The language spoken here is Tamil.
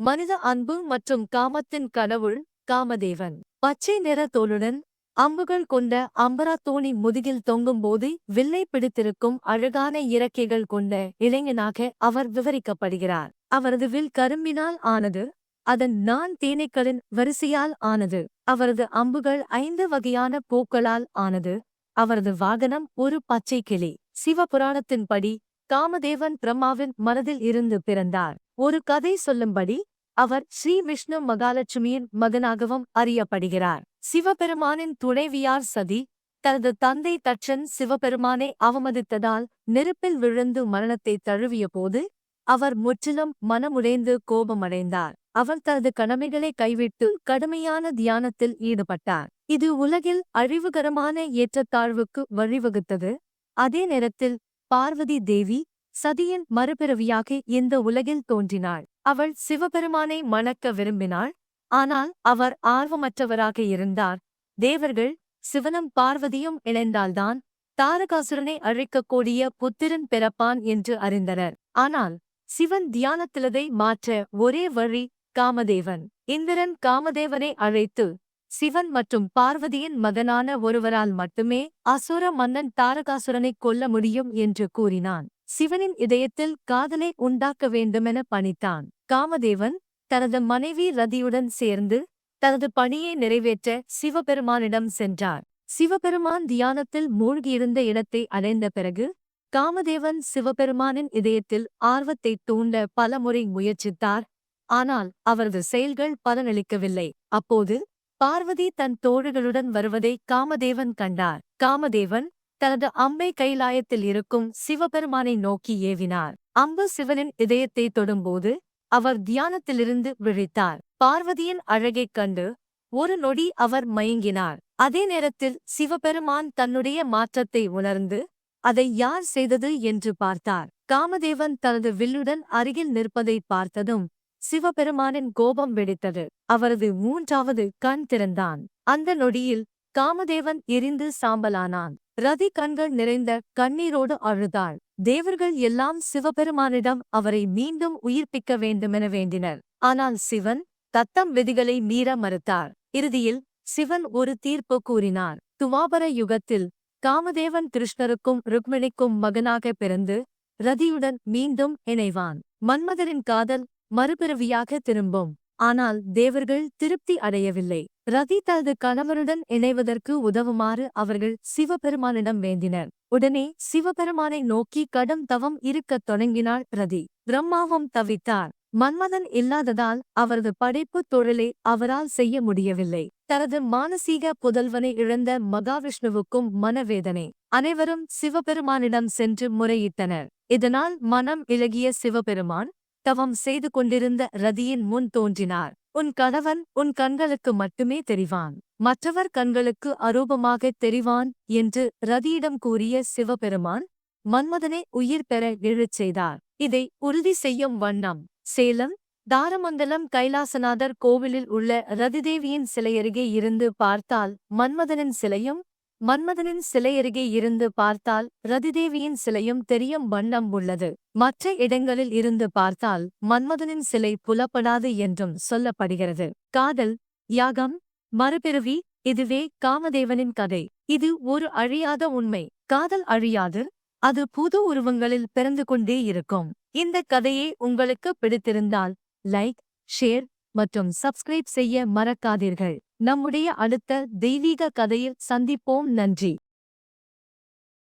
மனித அன்பு மற்றும் காமத்தின் கடவுள் காமதேவன். பச்சை நிற தோலுடன் அம்புகள் கொண்ட அம்பரா தோணி முதுகில் தொங்கும்போது வில்லை பிடித்திருக்கும் அழகான இறக்கைகள் கொண்ட இளைஞனாக அவர் விவரிக்கப்படுகிறார். அவரது வில் கரும்பினால் ஆனது அதன் நான் தேனீக்களின் வரிசையால் ஆனது அவரது அம்புகள் ஐந்து வகையான பூக்களால் ஆனது அவரது வாகனம் ஒரு பச்சை கிளி. சிவபுராணத்தின்படி காமதேவன் பிரம்மாவின் மனதில் இருந்து பிறந்தார். ஒரு கதை சொல்லும்படி அவர் ஸ்ரீ விஷ்ணு மகாலட்சுமியின் மகனாகவும் அறியப்படுகிறார். சிவபெருமானின் துணைவியார் சதி தனது தந்தை தட்சன் சிவபெருமானை அவமதித்ததால் நெருப்பில் விழுந்து மரணத்தை தழுவிய போது அவர் முற்றிலும் மனமுடைந்து கோபமடைந்தார். அவர் தனது கடமைகளை கைவிட்டு கடுமையான தியானத்தில் ஈடுபட்டார். இது உலகில் அழிவுகரமான ஏற்றத்தாழ்வுக்கு வழிவகுத்தது. அதே நேரத்தில் பார்வதி தேவி சதியின் மறுபிறவியாக இந்த உலகில் தோன்றினாள். அவள் சிவபெருமானை மணக்க விரும்பினாள். ஆனால் அவர் ஆர்வமற்றவராக இருந்தார். தேவர்கள் சிவனும் பார்வதியும் இணைந்தால்தான் தாரகாசுரனை அழைக்கக்கூடிய புத்திரன் பிறப்பான் என்று அறிந்தனர். ஆனால் சிவன் தியானத்திலதை மாற்ற ஒரே வழி காமதேவன். இந்திரன் காமதேவனை அழைத்து சிவன் மற்றும் பார்வதியின் மகனான ஒருவரால் மட்டுமே அசுர மன்னன் தாரகாசுரனை கொல்ல முடியும் என்று கூறினான். சிவனின் இதயத்தில் காதலை உண்டாக்க வேண்டுமென பணித்தான். காமதேவன் தனது மனைவி ரதியுடன் சேர்ந்து தனது பணியை நிறைவேற்ற சிவபெருமானிடம் சென்றார். சிவபெருமான் தியானத்தில் மூழ்கியிருந்த இடத்தை அடைந்த பிறகு காமதேவன் சிவபெருமானின் இதயத்தில் ஆர்வத்தை தூண்ட பலமுறை முயற்சித்தார். ஆனால் அவரது செயல்கள் பலனளிக்கவில்லை. அப்போது பார்வதி தன் தோழர்களுடன் வருவதை காமதேவன் கண்டார். காமதேவன் தனது அம்பை கைலாயத்தில் இருக்கும் சிவபெருமானை நோக்கி ஏவினார். அம்பு சிவனின் இதயத்தை தொடும்போது அவர் தியானத்திலிருந்து விழித்தார். பார்வதியின் அழகைக் கண்டு ஒரு நொடி அவர் மயங்கினார். அதே நேரத்தில் சிவபெருமான் தன்னுடைய மாற்றத்தை உணர்ந்து அதை யார் செய்தது என்று பார்த்தார். காமதேவன் தனது வில்லுடன் அருகில் நிற்பதை பார்த்ததும் சிவபெருமானின் கோபம் வெடித்தது. அவரது மூன்றாவது கண் திறந்தான். அந்த நொடியில் காமதேவன் எரிந்து சாம்பலானான். ரதி கண்கள் நிறைந்த கண்ணீரோடு அழுதாள். தேவர்கள் எல்லாம் சிவபெருமானிடம் அவரை மீண்டும் உயிர்ப்பிக்க வேண்டுமென வேண்டினர். ஆனால் சிவன் தத்தம் விதிகளை மீற மறுத்தார். இறுதியில் சிவன் ஒரு தீர்ப்பு கூறினார். துவாபர யுகத்தில் காமதேவன் கிருஷ்ணருக்கும் ருக்மிணிக்கும் மகனாக பிறந்து ரதியுடன் மீண்டும் இணைவான். மன்மதரின் காதல் மறுபிறவியாக திரும்பும். ஆனால் தேவர்கள் திருப்தி அடையவில்லை. ரதி தனது கணவருடன் இணைவதற்கு உதவுமாறு அவர்கள் சிவபெருமானிடம் வேண்டினர். உடனே சிவபெருமானை நோக்கி கடும் தவம் இருக்கத் தொடங்கினாள் ரதி. பிரம்மாவும் தவித்தார். மன்மதன் இல்லாததால் அவரது படைப்புத் தொழிலை அவரால் செய்ய முடியவில்லை. தனது மானசீக புதல்வனை இழந்த மகாவிஷ்ணுவுக்கும் மனவேதனை. அனைவரும் சிவபெருமானிடம் சென்று முறையிட்டனர். இதனால் மனம் இளகிய சிவபெருமான் தவம் செய்து கொண்டிருந்த ரதியின் முன் தோன்றினார். உன் கணவன் உன் கண்களுக்கு மட்டுமே தெரிவான். மற்றவர் கண்களுக்கு அரூபமாக தெரிவான் என்று ரதியிடம் கூறிய சிவபெருமான் மன்மதனை உயிர் பெற எழுச் செய்தார். இதை உறுதி செய்யும் வண்ணம். சேலம் தாரமங்கலம் கைலாசநாதர் கோவிலில் உள்ள ரதிதேவியின் சிலையருகே இருந்து பார்த்தால் மன்மதனின் சிலையும் மன்மதனின் சிலையருகே இருந்து பார்த்தால் ரதிதேவியின் சிலையும் தெரியும் வண்ணம் உள்ளது. மற்ற இடங்களில் இருந்து பார்த்தால் மன்மதனின் சிலை புலப்படாது என்றும் சொல்லப்படுகிறது. காதல் யாகம் மறுபிறவி இதுவே காமதேவனின் கதை. இது ஒரு அழியாத உண்மை. காதல் அழியாது அது புது உருவங்களில் பிறந்து கொண்டே இருக்கும். இந்த கதையை உங்களுக்கு பிடித்திருந்தால் லைக் ஷேர் மற்றும் சப்ஸ்கிரைப் செய்ய மறக்காதீர்கள். நம்முடைய அடுத்த தெய்வீக கதையில் சந்திப்போம். நன்றி.